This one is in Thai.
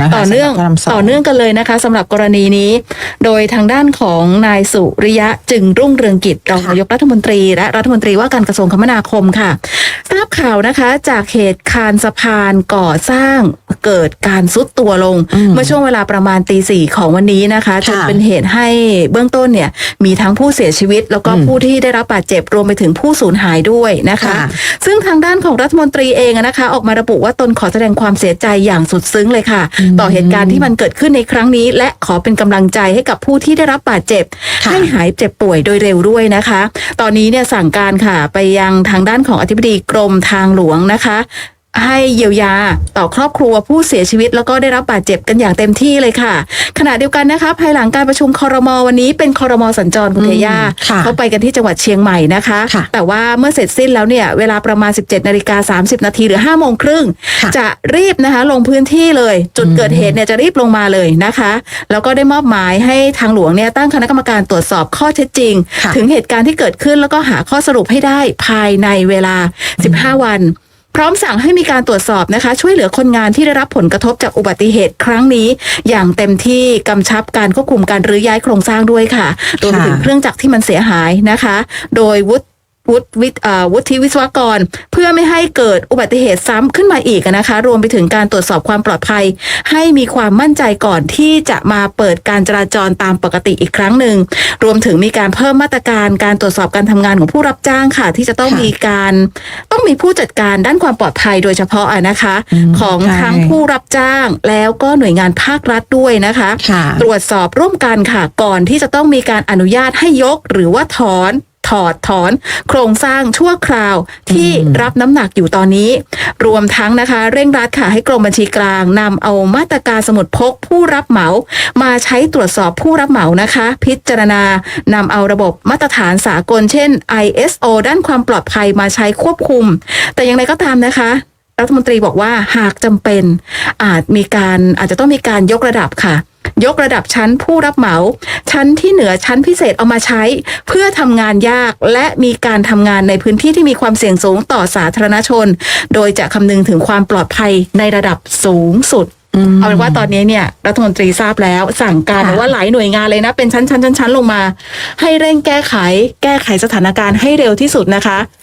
นะคะต่อเนื่องสำหรับพระรามสต่อเนื่องกันเลยนะคะสำหรับกรณีนี้ โดยทางด้านของนายสุริยะจึงรุ่งเรืองกิจรองนายกรัฐมนตรี และรัฐมนตรีว่าการกระทรวงคมนาคมค่ะ ทราบข่าวนะคะ จากเหตุคานสะพานก่อสร้างเกิดการซุดตัวลงอืมเมื่อช่วงเวลาประมาณตีสี่ของวันนี้นะคะจนค่ะเป็นเหตุให้เบื้องต้นเนี่ยมีทั้งผู้เสียชีวิต แล้วก็อืมผู้ที่ได้รับบาดเจ็บรวมไปถึงผู้สูญหายด้วยนะคะค่ะซึ่งทางด้านของรัฐมนตรีเองอะนะคะ ออกมาระบุว่าตนขอแสดงความเสียใจอย่างสุดซึ้งเลยค่ะอืมต่อเหตุการณ์ที่มันเกิดขึ้นในครั้งนี้ และขอเป็นกำลังใจให้กับผู้ที่ได้รับบาดเจ็บค่ะให้หายเจ็บป่วยโดยเร็วด้วยนะคะ ตอนนี้เนี่ยสั่งการค่ะไปยังทางด้านของอธิบดีกรมทางหลวงนะคะ ให้เยียวยาต่อครอบครัวผู้เสียชีวิต แล้วก็ได้รับบาดเจ็บกันอย่างเต็มที่เลยค่ะ ขณะเดียวกันนะคะภายหลังการประชุมคอรมอวันนี้เป็นคอรมอสัญจรคุณเทย่าอืมค่ะเขาไปกันที่จังหวัดเชียงใหม่นะคะค่ะแต่ว่าเมื่อเสร็จสิ้นแล้วเนี่ยเวลาประมาณ 17นาฬิกา30นาทีหรือ5โมงครึ่งค่ะจะรีบนะคะลงพื้นที่เลย จุดอืมเกิดเหตุเนี่ยจะรีบลงมาเลยนะคะ แล้วก็ได้มอบหมายให้ทางหลวงเนี่ยตั้งคณะกรรมการตรวจสอบข้อเท็จจริงค่ะถึงเหตุการณ์ที่เกิดขึ้นแล้วก็หาข้อสรุปให้ได้ภายในเวลา 15 วัน พร้อมสั่งให้มีการตรวจสอบนะคะ ช่วยเหลือคนงานที่ได้รับผลกระทบจากอุบัติเหตุครั้งนี้ อย่างเต็มที่กำชับการควบคุมการรื้อย้ายโครงสร้างด้วยค่ะรวมไปถึงค่ะเครื่องจักรที่มันเสียหายนะคะ โดยวุฒิ วุฒิวิทย์เอ่อวุฒิวิศวกร เพื่อไม่ให้เกิดอุบัติเหตุซ้ำขึ้นมาอีกนะคะ รวมไปถึงการตรวจสอบความปลอดภัย ให้มีความมั่นใจก่อนที่จะมาเปิดการจราจรตามปกติอีกครั้งหนึ่ง รวมถึงมีการเพิ่มมาตรการการตรวจสอบการทำงานของผู้รับจ้างค่ะ ที่จะต้องค่ะมีการต้องมีผู้จัดการด้านความปลอดภัยโดยเฉพาะอะนะคะอืมของใช่ทั้งผู้รับจ้างแล้วก็หน่วยงานภาครัฐด้วยนะคะค่ะตรวจสอบร่วมกันค่ะก่อนที่จะต้องมีการอนุญาตให้ยกหรือว่าถอน ถอดถอน โครงสร้างชั่วคราวที่อืมรับน้ำหนักอยู่ตอนนี้ รวมทั้งนะคะ เร่งรัดค่ะให้กรมบัญชีกลางนำเอามาตรการสมุดพกผู้รับเหมา มาใช้ตรวจสอบผู้รับเหมานะคะ พิจารณานำเอาระบบมาตรฐานสากลเช่น ISO ด้านความปลอดภัยมาใช้ควบคุม แต่อย่างไรก็ตามนะคะรัฐมนตรีบอกว่าหากจำเป็นอาจมีการอาจจะต้องมีการยกระดับค่ะ ยกระดับชั้นผู้รับเหมา ชั้นที่เหนือชั้นพิเศษเอามาใช้ เพื่อทำงานยากและมีการทำงานในพื้นที่ที่มีความเสี่ยงสูงต่อสาธารณชน โดยจะคำนึงถึงความปลอดภัยในระดับสูงสุดมเอาเป็นว่าตอนนี้เนี่ยรัฐมนตรีทราบแล้ว สั่งการค่ะว่าหลายหน่วยงานเลยนะ เป็นชั้นชั้นชั้นชั้นลงมา ให้เร่งแก้ไข แก้ไขสถานการณ์ให้เร็วที่สุดนะคะ